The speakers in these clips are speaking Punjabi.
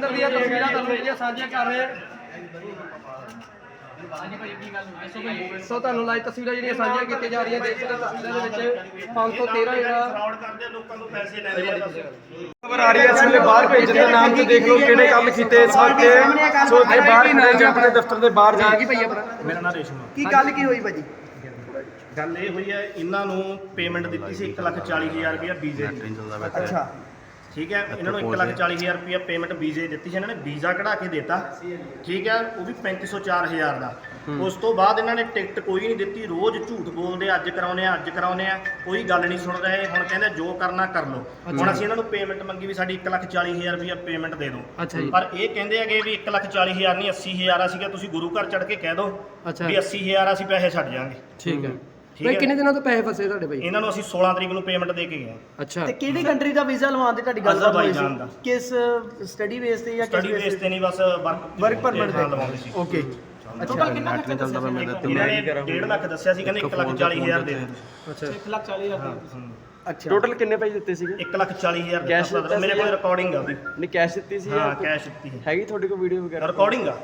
ਅੰਦਰ ਦੀਆਂ ਤਸਵੀਰਾਂ ਤੁਹਾਨੂੰ ਜਿਹੜੀਆਂ ਸਾਂਝੀਆਂ ਕਰ ਰਹੇ ਹਾਂ। ਸੋ ਤੁਹਾਨੂੰ ਲਾਈਵ ਤਸਵੀਰਾਂ ਜਿਹੜੀਆਂ ਸਾਂਝੀਆਂ ਕੀਤੀਆਂ ਜਾ ਰਹੀਆਂ ਦੇਖ ਸਕਦੇ ਹੋ ਤਸਵੀਰਾਂ ਦੇ ਵਿੱਚ 513 ਜਿਹੜਾ ਫਰਾਡ ਕਰਦੇ ਲੋਕਾਂ ਤੋਂ ਪੈਸੇ ਆ ਬਸ ਖਬਰ ਆ ਰਹੀ ਹੈ ਇਸ ਵੇਲੇ ਬਾਹਰ ਭੇਜਣ ਦੇ ਨਾਮ ਤੇ ਦੇਖ ਲਓ ਕਿਹੜੇ ਕੰਮ ਕੀਤੇ ਸਾਡੇ ਸੋ ਤੇ ਬਾਹਰ ਖੜੇ ਏਜੰਟ ਦੇ ਦਫ਼ਤਰ ਦੇ ਬਾਹਰ ਜਾ ਕੇ। ਮੇਰਾ ਨਾਮ ਰੇਸ਼ਮ। ਕੀ ਗੱਲ ਕੀ ਹੋਈ ਭਾਜੀ? ਗੱਲ ਇਹ ਹੋਈ ਹੈ ਇਹਨਾਂ ਨੂੰ ਪੇਮੈਂਟ ਦਿੱਤੀ ਸੀ 140000 ਰੁਪਏ ਵੀਜ਼ੇ ਦੀ। ਅੱਛਾ। ਠੀਕ ਹੈ ਇਹਨਾਂ ਨੂੰ 140000 ਰੁਪਏ ਪੇਮੈਂਟ ਵੀਜ਼ੇ ਦਿੱਤੀ ਸੀ ਇਹਨਾਂ ਨੇ ਵੀਜ਼ਾ ਕਢਾ ਕੇ ਦਿੱਤਾ। ਠੀਕ ਹੈ ਉਹ ਵੀ 3500 4000 ਦਾ। ਉਸ ਤੋਂ ਬਾਅਦ ਇਹਨਾਂ ਨੇ ਟਿਕਟ ਕੋਈ ਨਹੀਂ ਦਿੱਤੀ ਰੋਜ਼ ਝੂਠ ਬੋਲਦੇ ਅੱਜ ਕਰਾਉਨੇ ਆ ਅੱਜ ਕਰਾਉਨੇ ਆ ਕੋਈ ਗੱਲ ਨਹੀਂ ਸੁਣ ਰਹੇ ਹੁਣ ਕਹਿੰਦੇ ਜੋ ਕਰਨਾ ਕਰ ਲਓ। ਹੁਣ ਅਸੀਂ ਇਹਨਾਂ ਨੂੰ ਪੇਮੈਂਟ ਮੰਗੀ ਵੀ ਸਾਡੀ 140000 ਰੁਪਏ ਪੇਮੈਂਟ ਦੇ ਦਿਓ। ਪਰ ਇਹ ਕਹਿੰਦੇ ਹੈਗੇ ਵੀ 140000 ਨਹੀਂ 80000 ਆ ਸੀਗਾ ਤੁਸੀਂ ਗੁਰੂ ਘਰ ਚੜ ਕੇ ਕਹਿ ਦਿਓ ਵੀ 80000 ਅਸੀਂ ਪੈਸੇ ਛੱਡ ਜਾਾਂਗੇ ਠੀਕ ਹੈ। ਬਈ ਹੈ। ਕਿੰਨੇ ਦਿਨਾਂ ਤੋਂ ਪੈਸੇ ਫਸੇ ਤੁਹਾਡੇ ਬਈ? ਇਹਨਾਂ ਨੂੰ ਅਸੀਂ 16 ਤਰੀਕ ਨੂੰ ਪੇਮੈਂਟ ਦੇ ਕੇ ਗਏ ਅੱਛਾ। ਤੇ ਕਿਹੜੀ ਕੰਟਰੀ ਦਾ ਵੀਜ਼ਾ ਲਵਾਉਣ ਦੀ ਤੁਹਾਡੀ ਗੱਲ ਹੋਈ ਅਜ਼ਰਬਾਈਜਾਨ ਦਾ। ਸੀ? ਕਿਸ ਸਟੱਡੀ ਬੇਸ ਤੇ ਜਾਂ ਕਿਸ ਸਟੱਡੀ ਬੇਸ ਤੇ? ਨਹੀਂ ਬਸ ਵਰਕ ਵਰਕ ਪਰਮਿਟ ਹਾਂ, ਲਵਾਉਂਦੇ ਸੀ। ਓਕੇ ਟੋਟਲ ਕਿੰਨਾ ਖਰਚਾ ਦੱਸਿਆ ਸੀ? ਇਹਨਾਂ ਨੇ 1.5 ਲੱਖ ਦੱਸਿਆ ਸੀ ਕਹਿੰਦੇ 1 ਲੱਖ 40 ਹਜ਼ਾਰ ਦੇ ਦਿਓ ਅੱਛਾ। ਅੱਛਾ। ਟੋਟਲ ਕਿੰਨੇ ਪੈਸੇ ਦਿੱਤੇ ਸੀਗੇ? 1 ਲੱਖ 40 ਹਜ਼ਾਰ Cash ਦਿੱਤਾ ਦਿੱਤਾ ਮੇਰੇ ਕੋਲ ਰਿਕਾਰਡਿੰਗ ਆ ਉਹਦੀ। ਨਹੀਂ ਕੈਸ਼ ਦਿੱਤੀ ਸੀ ਹਾਂ ਕੈਸ਼ ਦਿੱਤੀ ਹੈ ਹੈਗੀ ਤੁਹਾਡੇ ਕੋਲ ਵੀਡੀਓ ਵਗੈਰਾ? ਰਿਕਾਰਡਿੰਗ ਆ।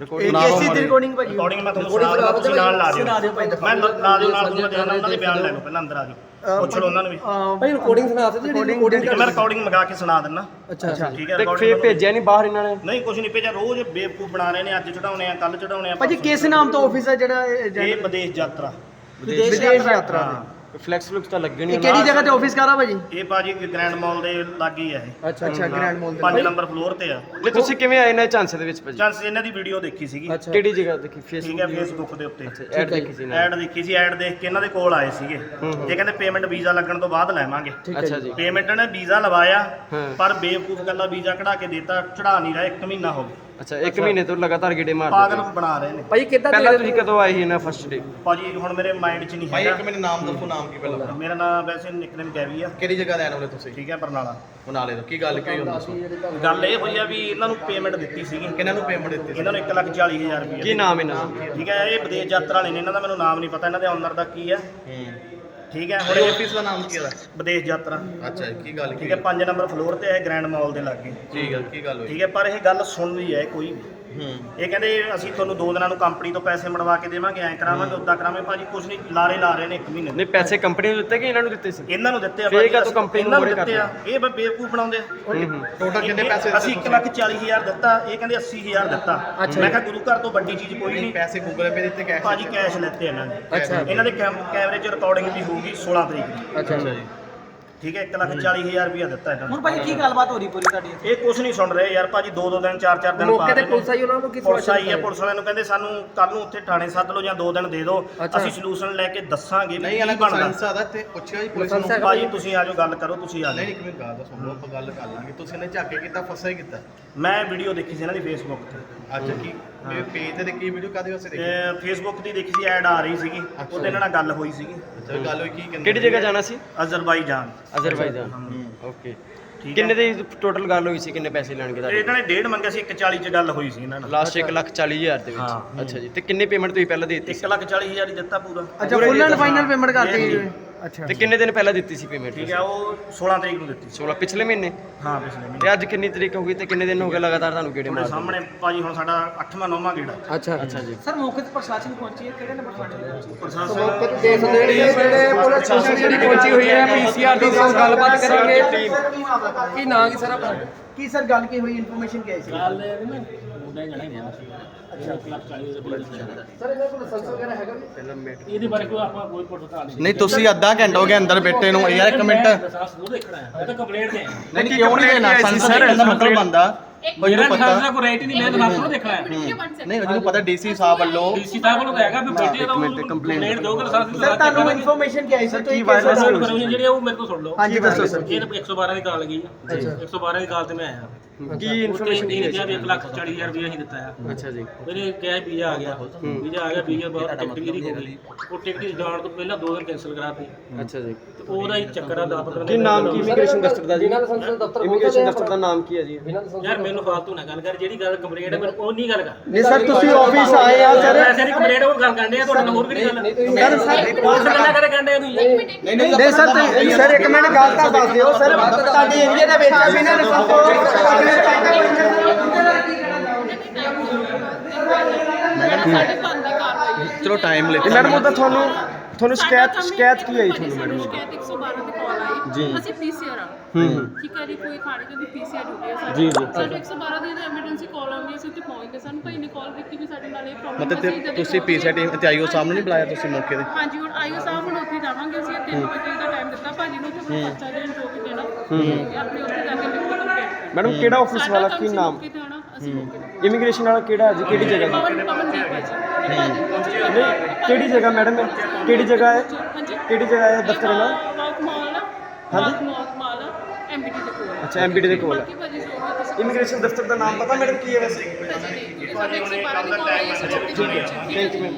ਰਿਕਾਰਡ ਇਹ ਕੇਸੀ ਦੀ ਰਿਕਾਰਡਿੰਗ ਭਾਜੀ। ਰਿਕਾਰਡਿੰਗ ਮੈਂ ਤੁਹਾਨੂੰ ਸੁਣਾ ਦਿੰਦਾ ਤੁਸੀਂ ਨਾਲ ਲਾ ਸੁਣਾ ਦਿਓ। ਦਿਓ ਭਾਈ ਮੈਂ ਲਾ ਲਾ ਦਿਓ ਨਾਲ ਤੁਹਾਨੂੰ ਦੇਣਾ ਉਹਨਾਂ ਦੇ ਬਿਆਨ ਲੈ ਲਓ ਪਹਿਲਾਂ ਅੰਦਰ ਆ ਜਾਓ। ਪੁੱਛ ਲਓ ਉਹਨਾਂ ਨੂੰ ਵੀ। ਬਈ ਰਿਕਾਰਡਿੰਗ ਸੁਣਾ ਸਕਦੇ ਜਿਹੜੀ ਰਿਕਾਰਡਿੰਗ ਠੀਕ ਹੈ ਮੈਂ ਰਿਕਾਰਡਿੰਗ ਮੰਗਾ ਕੇ ਸੁਣਾ ਦਿੰਦਾ। ਅੱਛਾ ਅੱਛਾ। ਠੀਕ ਹੈ ਤੇ recording ਫੇਰ ਤੁਹਾਨੂੰ- ਭੇਜਿਆ ਨਹੀਂ ਬਾਹਰ ਇਹਨਾਂ ਨੇ? ਨਹੀਂ ਕੁਝ ਨਹੀਂ ਭੇਜਿਆ ਰੋਜ਼ ਬੇਵਕੂਫ ਬਣਾ ਰਹੇ ਨੇ ਅੱਜ ਚੜਾਉਣੇ ਆ ਕੱਲ ਚੜਾਉਣੇ ਆ ਭਾਜੀ ਕਿਸ ਨਾਮ ਤੋਂ ਆਫਿਸ ਹੈ ਜਿਹੜਾ ਇਹ ਵਿਦੇਸ਼ ਯਾਤਰਾ। ਵਿਦੇਸ਼ ਯਾਤਰਾ। ਫਲੈਕਸ ਲੁਕਸ ਤਾਂ ਲੱਗੇ ਇਹ ਨਹੀਂ ਕਿਹੜੀ ਜਗ੍ਹਾ ਤੇ ਆਫਿਸ ਕਰਾ ਭਾਜੀ? ਇਹ ਬਾਜੀ ਗ੍ਰੈਂਡ ਮਾਲ ਦੇ ਲਾਗੇ ਹੀ ਆ ਇਹ। ਅੱਛਾ ਅੱਛਾ ਗ੍ਰੈਂਡ ਮਾਲ ਦੇ 5 ਨੰਬਰ ਫਲੋਰ ਤੇ ਆ। ਨਹੀਂ ਤੁਸੀਂ ਕਿਵੇਂ ਆਏ ਨੇ ਚਾਂਸੇ ਦੇ ਵਿੱਚ ਭਾਜੀ? ਚਾਂਸ ਇਹਨਾਂ ਦੀ ਵੀਡੀਓ ਦੇਖੀ ਸੀਗੀ। ਕਿਹੜੀ ਜਗ੍ਹਾ ਦੇਖੀ? ਠੀਕ ਹੈ ਫੇਸਬੁੱਕ ਫੇਸਬੁੱਕ ਦੇ ਉੱਤੇ। ਐਡ ਦੇਖੀ ਸੀ ਨਾ। ਐਡ ਦੇਖੀ ਸੀ ਐਡ ਦੇਖ ਕੇ ਇਹਨਾਂ ਦੇ ਕੋਲ ਆਏ ਸੀਗੇ। ਇਹ ਕਹਿੰਦੇ ਪੇਮੈਂਟ ਵੀਜ਼ਾ ਲੱਗਣ ਤੋਂ ਬਾਅਦ ਲੈਵਾਂਗੇ। ਠੀਕ ਹੈ ਅੱਛਾ ਜੀ। ਪੇਮੈਂਟ ਨੇ ਵੀਜ਼ਾ ਲਵਾਇਆ। ਪਰ ਬੇਵਕੂਫ ਗੱਲਾਂ ਵੀਜ਼ਾ ਕਢਾ ਕੇ ਦਿੱਤਾ ਚੜਾ ਨਹੀਂ ਰਿਹਾ 1 ਮਹੀਨਾ ਹੋ ਗਿਆ। ਅੱਛਾ ਇੱਕ ਮਹੀਨੇ ਤੋਂ ਲਗਾਤਾਰ ਗੇੜੇ ਮਾਰਦੇ ਪਾਗਲ ਪਏ। ਬਣਾ ਰਹੇ ਨੇ। ਭਾਈ ਕਿੱਦਾਂ ਪਹਿਲਾਂ ਤੁਸੀਂ ਕਦੋਂ ਆਏ ਸੀ ਇਹਨਾਂ ਫਸਟ ਡੇ ਭਾਜੀ ਹੁਣ ਮੇਰੇ ਮਾਈਂਡ 'ਚ ਨਹੀਂ ਭਾਈ ਹੈਗਾ। ਇੱਕ ਮੈਨੂੰ ਨਾਮ ਦੱਸੋ ਨਾਮ ਕੀ ਪਹਿਲਾਂ ਮੇਰਾ ਨਾਮ ਵੈਸੇ ਨਿਕਨੇਮ ਗੈਵੀ ਆ। ਕਿਹੜੀ ਜਗ੍ਹਾ ਰਹਿਣ ਵਾਲੇ ਤੁਸੀਂ? ਠੀਕ ਹੈ ਬਰਨਾਲਾ। ਬਣਾ ਲੈ ਕੀ ਗੱਲ ਕੀ ਹੋਈ ਹੁਣ ਦੱਸੋ ਗੱਲ ਇਹ ਹੋਈ ਆ ਵੀ ਇਹਨਾਂ ਨੂੰ ਪੇਮੈਂਟ ਦਿੱਤੀ ਸੀਗੀ। ਕਿਹਨਾਂ ਨੂੰ ਪੇਮੈਂਟ ਦਿੱਤੀ ਇਹਨਾਂ ਨੂੰ 1 ਲੱਖ 40 ਹਜ਼ਾਰ ਰੁਪਏ ਕੀ ਨਾਮ ਇਹਨਾਂ ਦਾ? ਠੀਕ ਹੈ ਇਹ ਵਿਦੇਸ਼ ਯਾਤਰਾ ਵਾਲੇ ਨੇ। ਇਹਨਾਂ ਦਾ ਮੈਨੂੰ ਨਾਮ ਨਹੀਂ ਪਤਾ। ਇਹਨਾਂ ਦੇ ਓਨਰ ਦਾ ਕੀ ਹੈ ਹੂੰ। ਠੀਕ ਹੈ? ਹੁਣ ਇਹ ਆਫਿਸ ਦਾ ਨਾਮ ਕੀ ਹੈ? ਵਿਦੇਸ਼ ਯਾਤਰਾ। ਅੱਛਾ ਕੀ ਗੱਲ ਕੀ ਠੀਕ ਹੈ 5 ਨੰਬਰ ਫਲੋਰ ਤੇ ਹੈ ਗ੍ਰੈਂਡ ਮਾਲ ਦੇ ਲਾਗੇ। ਠੀਕ ਹੈ ਕੀ ਗੱਲ ਹੋਈ? ਠੀਕ ਹੈ ਪਰ ਇਹ ਗੱਲ ਸੁਣ ਰਹੀ ਹੈ ਕੋਈ ਵੀ। ਇਹ ਕਹਿੰਦੇ ਅਸੀਂ ਤੁਹਾਨੂੰ ਦੋ ਦਿਨਾਂ ਨੂੰ ਕੰਪਨੀ ਤੋਂ ਪੈਸੇ ਮੜਵਾ ਕੇ ਦੇਵਾਂਗੇ ਐਂ ਕਰਾਵਾਂਗੇ ਉਦਾਂ ਕਰਾਵਾਂਗੇ ਭਾਜੀ ਕੁਝ ਨਹੀਂ ਲਾਰੇ ਲਾ ਰਹੇ ਨੇ ਇੱਕ ਮਹੀਨੇ। ਨਹੀਂ ਪੈਸੇ ਕੰਪਨੀ ਨੂੰ ਦਿੱਤੇ ਕਿ ਇਹਨਾਂ ਨੂੰ ਦਿੱਤੇ ਸੀ? ਇਹਨਾਂ ਨੂੰ ਦਿੱਤੇ ਆ ਫੇਰ ਭਾਜੀ, ਕਾਹਤੋਂ ਅਸੀਂ- company ਨੂੰ ਇਹਨਾਂ ਨੂੰ ਮੋਹਰੇ ਦਿੱਤੇ ਆ। ਇਹ ਬੇ- ਬੇਵਕੂਫ ਬਣਾਉਂਦੇ ਆ। ਹੂੰ ਹੂੰ। ਟੋਟਲ ਕਿੰਨੇ ਪੈਸੇ ਦਿੱਤੇ ਅਸੀਂ 1 ਲੱਖ 40 ਹਜ਼ਾਰ ਦਿੱਤਾ ਇਹ ਕਹਿੰਦੇ 80 ਹਜ਼ਾਰ ਦਿੱਤਾ। ਮੈਂ ਕਿਹਾ ਗੁਰੂ ਘਰ ਤੋਂ ਵੱਡੀ ਚੀਜ਼ ਕੋਈ ਨਹੀਂ ਪੈਸੇ ਗੂਗਲ ਪੇ ਦਿੱਤੇ ਕੈਸ਼ ਭਾਜੀ ਕੈਸ਼ ਲੈਤੇ ਇਹਨਾਂ ਨੇ। ਅੱਛਾ। ਇਹਨਾਂ ਦੇ ਕੈਮ- ਕੈਮਰੇ 'ਚ ਰਿਕਾਰਡਿੰਗ ਵੀ ਹੋਊਗੀ 16 ਤਰੀਕ ਨੂੰ। ਅੱਛਾ ਜੀ। ਠੀਕ ਹੈ 1 ਲੱਖ 40 ਹਜ਼ਾਰ ਰੁਪਇਆ ਦਿੱਤਾ ਇਹਨਾਂ ਨੂੰ ਭਾਜੀ ਕੀ ਗੱਲਬਾਤ ਹੋ ਰਹੀ ਪੂਰੀ ਤੁਹਾਡੀ ਇਹ ਕੁਝ ਨਹੀਂ ਸੁਣ ਰਹੇ ਯਾਰ ਭਾਜੀ ਦੋ ਦੋ ਦਿਨ ਚਾਰ ਚਾਰ ਦਿਨ ਮੌਕੇ ਤੇ ਰਹੇ ਨੇ। ਪੁਲਿਸ ਆਈ ਉਹਨਾਂ ਨੂੰ ਕੀ ਪੁਲਿਸ ਆਈ ਹੈ ਪੁਲਿਸ ਵਾਲਿਆਂ ਨੂੰ ਕਹਿੰਦੇ ਸਾਨੂੰ ਕੱਲ ਨੂੰ ਉੱਥੇ ਥਾਣੇ ਸੱਦ ਲਓ ਜਾਂ ਦੋ ਦਿਨ ਦੇ ਦਿਓ ਅੱਛਾ। ਅਸੀਂ ਸੋਲੂਸ਼ਨ ਲੈ ਕੇ ਦੱਸਾਂਗੇ ਵੀ ਨਹੀਂ ਕੀ ਇਹਨਾਂ ਬਣਦਾ ਲਾਇਸੈਂਸ ਆਦਾ ਤੇ ਪੁੱਛਿਆ ਜੀ ਪੁਲਿਸ ਨੂੰ ਲਾਇਸੈਂਸ? ਭਾਜੀ ਤੁਸੀਂ ਆਜੋ ਗੱਲ ਕਰੋ ਤੁਸੀਂ ਆ ਨਹੀਂ ਜਾਓ ਨਹੀਂ ਕਿਵੇਂ ਗੱਲ ਦਾ ਸੁਣ ਲਓ ਆਪਾਂ ਗੱਲ ਕਰ ਲਾਂਗੇ ਤੁਸੀਂ ਨੇ ਝਾਕੇ ਕੀਤਾ ਫਸਿਆ ਹੀ ਕੀਤਾ ਮੈਂ ਵੀਡੀਓ ਦੇਖੀ ਸੀ ਇਹਨਾਂ ਦੀ ਫੇਸਬੁੱਕ ਤੇ ਅੱਜ ਕੀ ਪੇਜ ਤੇ ਦੇਖੀ ਵੀਡੀਓ ਕਾਦੇ ਵਾਸਤੇ ਦੇਖੀ? ਤੇ ਫੇਸਬੁੱਕ ਦੀ ਦੇਖੀ ਸੀ ਐਡ ਆ ਰਹੀ ਸੀਗੀ। ਉਹਦੇ ਨਾਲ ਗੱਲ ਹੋਈ ਸੀਗੀ। ਅੱਛਾ ਗੱਲ ਹੋਈ ਕੀ ਕਹਿੰਦੇ ਕਿਹੜੀ ਜਗ੍ਹਾ ਜਾਣਾ ਸੀ? ਅਜ਼ਰਬਾਈਜਾਨ। ਅਜ਼ਰਬਾਈਜਾਨ। ਓਕੇ ਠੀਕ ਕਿੰਨੇ ਦੀ ਟੋਟਲ ਗੱਲ ਹੋਈ ਸੀ ਕਿੰਨੇ ਪੈਸੇ ਲੈਣਗੇ ਤੁਹਾਡੇ? ਇਹਨਾਂ ਨੇ ਡੇਢ ਮੰਗਿਆ ਸੀ 140 ਚ ਗੱਲ ਹੋਈ ਸੀ ਇਹਨਾਂ ਨਾਲ। ਲਾਸਟ 1 ਲੱਖ 40 ਹਜ਼ਾਰ ਦੇ। ਵਿੱਚ। ਅੱਛਾ ਜੀ ਤੇ ਕਿੰਨੇ ਪੇਮੈਂਟ ਤੁਸੀਂ ਪਹਿਲਾਂ ਦੇ ਦਿੱਤੀ 1 ਲੱਖ 40 ਹਜ਼ਾਰ ਹੀ ਦਿੱਤਾ ਪੂਰਾ। ਅੱਛਾ ਫੁੱਲ ਐਂਡ ਫਾਈਨਲ ਪੇਮੈਂਟ ਕਰਤੀ ਜੀ। ਅੱਛਾ ਤੇ ਕਿੰਨੇ ਦਿਨ ਪਹਿਲਾਂ ਦਿੱਤੀ ਸੀ ਪੇਮੈਂਟ ਠੀਕ ਹੈ ਉਹ 16 ਤਰੀਕ ਨੂੰ ਦਿੱਤੀ ਸੀ। 16 ਪਿਛਲੇ ਮਹੀਨੇ? ਹਾਂ ਪਿਛਲੇ ਮਹੀਨੇ। ਤੇ ਅੱਜ ਕਿੰਨੀ ਤਰੀਕ ਹੋ ਗਈ ਤੇ ਕਿੰਨੇ ਦਿਨ ਹੋ ਗਏ ਲਗਾਤਾਰ ਤੁਹਾਨੂੰ ਗੇੜੇ ਤੁਹਾਡੇ ਮਾਰਦੇ ਸਾਹਮਣੇ ਭਾਜੀ ਹੁਣ ਸਾਡਾ 8ਵਾਂ 9ਵਾਂ ਗੇੜਾ। ਅੱਛਾ ਅੱਛਾ। ਜੀ। ਸਰ ਮੌਕੇ ਤੇ ਪ੍ਰਸ਼ਾਸਨ ਪਹੁੰਚੀ ਹੈ ਕਿਹੜੇ ਨੰਬਰ ਪਹੁੰਚੀ ਪ੍ਰਸ਼ਾਸਨ ਮੌਕੇ ਤੇ ਦੇਖ ਸਕਦੇ ਹੋ ਜਿਹੜੇ ਪੁਲਿਸ ਸਟੇਸ਼ਨ ਜਿਹੜੀ ਪਹੁੰਚੀ ਹੋਈ ਹੈ ਪੀਸੀਆਰ ਦੀ ਨਾਲ ਗੱਲਬਾਤ ਕਰਾਂਗੇ। ਕੀ ਨਾਂ ਕੀ ਸਰ ਆਪਣਾ? ਕੀ ਸਰ ਗੱਲ ਕੀ ਹੋਈ ਇਨਫੋਰਮੇਸ਼ਨ ਕੀ ਆਈ ਸੀ? ਗੱਲ ਇਹ ਨਾ ਮੁੰਡਾ ਜਣਾ ਹੀ ਅੱਛਾ। ਲੱਖ 40 ਰੁਪਏ ਸਰ ਇਹਨਾਂ ਕੋਲ ਲਾਇਸੈਂਸ ਵਗੈਰਾ ਹੈਗਾ ਵੀ? ਇਹਦੇ ਬਾਰੇ ਕੋਈ ਆਪਾਂ ਕੋਈ ਪ੍ਰੋਟੋਕਾਲ ਨਹੀਂ ਨਹੀਂ ਤੁਸੀਂ ਅੱਧਾ ਘੰਟਾ ਹੋ ਗਿਆ ਅੰਦਰ ਬੈਠੇ ਨੂੰ। ਯਾਰ ਇੱਕ ਮਿੰਟ। ਲਾਇਸੈਂਸ ਜ਼ਰੂਰ ਦੇਖਣਾ ਹੈ। ਇਹ ਤਾਂ ਕੰਪਲੇਂਟ ਦੇ ਨਹੀਂ ਕਿਉਂ ਨਹੀਂ ਦੇਣਾ? ਸੰਸਦ ਦਾ ਮਤਲਬ ਬੰਦਾ। ਮੇਰਾ ਲਾਇਸੈਂਸ ਦਾ ਕੋਈ ਰਾਈਟ ਹੀ ਨਹੀਂ ਮੈਂ ਲਾਇਸੈਂਸ ਨੂੰ ਦੇਖਣਾ ਹੈ। ਨਹੀਂ ਜਿਹਨੂੰ ਪਤਾ ਡੀਸੀ ਸਾਹਿਬ ਵੱਲੋਂ ਡੀਸੀ ਸਾਹਿਬ ਕੋਲ ਤਾਂ ਹੈਗਾ ਵੀ ਬੈਠੇ ਤਾਂ ਕੰਪਲੇਂਟ ਦੋ ਕਿ ਲਾਇਸੈਂਸ ਸਰ ਤੁਹਾਨੂੰ ਇਨਫੋਰਮੇਸ਼ਨ ਕੀ ਆਈ ਸਰ ਤੁਸੀਂ ਕਿਸ- ਕਰੋ ਜਿਹੜੇ ਉਹ ਮੇਰੇ ਤੋਂ ਸੁਣ ਲਓ। ਹਾਂਜੀ ਦੱਸੋ ਸਰ। ਇਹ 112 ਦੀ ਕਾਲ ਗਈ 112 ਦੀ ਕਾਲ ਤੇ ਮੈਂ ਆਇਆ। ਕੀ ਇਨਫੋਰਮੇਸ਼ਨ ਕਿਹਾ ਹੈ ਵੀ 1 ਲੱਖ 40 ਹਜ਼ਾਰ ਰੁਪਏ ਅਸੀਂ ਦਿੱਤਾ ਆ। ਅੱਛਾ ਜੀ। ਮੇਰੇ ਕਿਹਾ ਵੀਜ਼ਾ ਆ ਗਿਆ। ਵੀਜ਼ਾ ਆ ਗਿਆ ਵੀਜ਼ਾ ਬਾਅਦ ਟਿਕਟ ਵੀ ਹੋ ਗਈ ਉਹ ਟਿਕਟ ਜਾਣ ਤੋਂ ਪਹਿਲਾਂ ਦੋ ਦਿਨ ਕੈਨਸਲ ਕਰਾਤੀ ਅੱਛਾ ਜੀ। ਤੇ ਉਹਦਾ ਹੀ ਚੱਕਰ ਆ 10 15 ਕੀ ਨਾਮ ਕੀ ਇਮੀਗ੍ਰੇਸ਼ਨ ਦਫ਼ਤਰ ਦਾ ਜੀ? ਬਿਨਾਂ ਲਾਇਸੈਂਸ ਦਫ਼ਤਰ ਇਮੀਗ੍ਰੇਸ਼ਨ ਦਫ਼ਤਰ ਦਾ ਨਾਮ ਕੀ ਹੈ ਜੀ? ਯਾਰ ਨੂੰ ਫਾਲਤੂ ਨਾ ਗੱਲ ਕਰ ਜਿਹੜੀ ਗੱਲ ਕੰਪਲੇਂਟ ਹੈ ਉਹ ਨਹੀਂ ਗੱਲ ਕਰ ਨਹੀਂ ਸਰ ਤੁਸੀਂ ਆਫਿਸ ਆਏ ਆ ਸਰ ਵੈਸੇ ਕੰਪਲੇਂਟ ਉਹ ਗੱਲ ਕਰਦੇ ਆ ਤੁਹਾਡੇ ਨਾਲ ਹੋਰ ਕਿਹੜੀ ਗੱਲ ਸਰ ਸਰ ਬਹੁਤ ਗੱਲਾਂ ਨਹੀਂ ਨਹੀਂ ਸਰ ਇੱਕ ਮਿੰਟ ਗੱਲ ਤਾਂ ਦੱਸ ਦਿਓ ਸਰ ਤੁਹਾਡੇ ਏਰੀਆ ਦੇ ਵਿੱਚ ਵੀ ਨਾ ਨਸਲ ਤੋਂ ਮੈਡਮ ਸਾਡੇ ਬੰਦ ਕਾਰਵਾਈ ਚਲੋ ਟਾਈਮ ਲੈ ਮੈਡਮ ਉਹ ਤਾਂ ਤੁਹਾਨੂੰ ਤੁਹਾਨੂੰ ਸ਼ਿਕਾਇਤ ਸ਼ਿਕਾਇਤ ਕੀ ਆਈ ਤੁਹਾਨੂੰ ਮੈਡਮ ਸ਼ਿਕਾਇਤ 112 ਤੇ ਕਾਲ ਆਈ। ਜੀ। ਅਸੀਂ ਪੀਸੀਆਰ ਆ। ਹੂੰ ਠੀਕ ਹੈ ਜੀ ਕੋਈ ਖਾਣੇ ਦੀ ਪੀਸੀਆਰ ਹੈ ਸਾਡੀ। ਜੀ, ਜੀ। ਸਾਨੂੰ 112 ਦੀ ਐਮਰਜੈਂਸੀ ਕਾਲ ਆਉਂਦੀ ਅਸੀਂ ਉੱਥੇ ਪਹੁੰਚ ਗਏ ਸਾਨੂੰ ਭਾਈ ਨੇ ਕਾਲ ਕੀਤੀ ਵੀ ਸਾਡੇ ਨਾਲ ਇਹ ਪ੍ਰੋਬਲਮ ਮਤਲਬ ਤੇ ਤੁਸੀਂ ਪੀਸੀਆਰ ਤੇ ਆਈਓ ਸਾਹਮਣੇ ਨਹੀਂ ਬੁਲਾਇਆ ਤੁਸੀਂ ਮੌਕੇ ਤੇ? ਹਾਂਜੀ ਹੁਣ ਆਈਓ ਸਾਹਿਬ ਹੁਣ ਉੱਥੇ ਜਾਵਾਂਗੇ ਅਸੀਂ। 3 ਵਜੇ ਦਾ ਟਾਈਮ ਦਿੱਤਾ ਭਾਜੀ ਨੂੰ ਉੱਥੇ ਆਪਣਾ ਪਰਚਾ ਦੇਣ ਜੋ ਵੀ ਦੇਣਾ ਤੇ ਆਪਣੇ ਉੱਥੇ ਜਾ ਕੇ ਲਿਖੋ ਕੰਪਲੀਟ ਮੈਡਮ ਕਿਹੜਾ ਆਫਿਸ ਵਾਲਾ ਕੀ ਨਾਮ? ਮੌਕੇ ਤੇ ਆਉਣਾ ਅਸੀਂ ਮੌਕੇ ਤੇ ਇਮੀਗ੍ਰੇਸ਼ਨ ਵਾਲਾ ਕਿਹੜਾ ਜੀ ਕਿਹੜੀ ਜਗ੍ਹਾ? ਪਵਨ ਪਵਨਦੀਪ ਹੈ ਜੀ। ਨਹੀਂ ਕਿਹੜੀ ਜਗ੍ਹਾ ਮੈਡਮ ਇਹ? ਕਿਹੜੀ ਜਗ੍ਹਾ ਹੈ ਹਾਂਜੀ ਕਿਹੜੀ ਜਗ੍ਹਾ ਹੈ ਦਫ਼ਤਰ ਦਾ ਵਾਕ ਮਾਲ ਹਾਂਜੀ ਵਾਕ ਮਾਲ ਐਮਬੀਟੀ ਦੇ ਕੋਲ ਅੱਛਾ ਐਮਬੀਡੀ ਦੇ ਕੋਲ ਬਾਕੀ ਭਾਜੀ ਜੋ ਵੀ ਤੁਸੀਂ ਇਮੀਗ੍ਰੇਸ਼ਨ ਦਫ਼ਤਰ ਦਾ ਨਾਮ ਪਤਾ ਮੈਡਮ ਕੀ ਹੈ ਵੈਸੇ ਭਾਜੀ ਨਹੀਂ ਸਾਡੇ 112 ਦੀ ਕਾਲ ਆਈ ਅਸੀਂ ਮੌਕੇ ਤੇ ਪਹੁੰਚੇ ਥੈਂਕ ਯੂ ਮੈਮ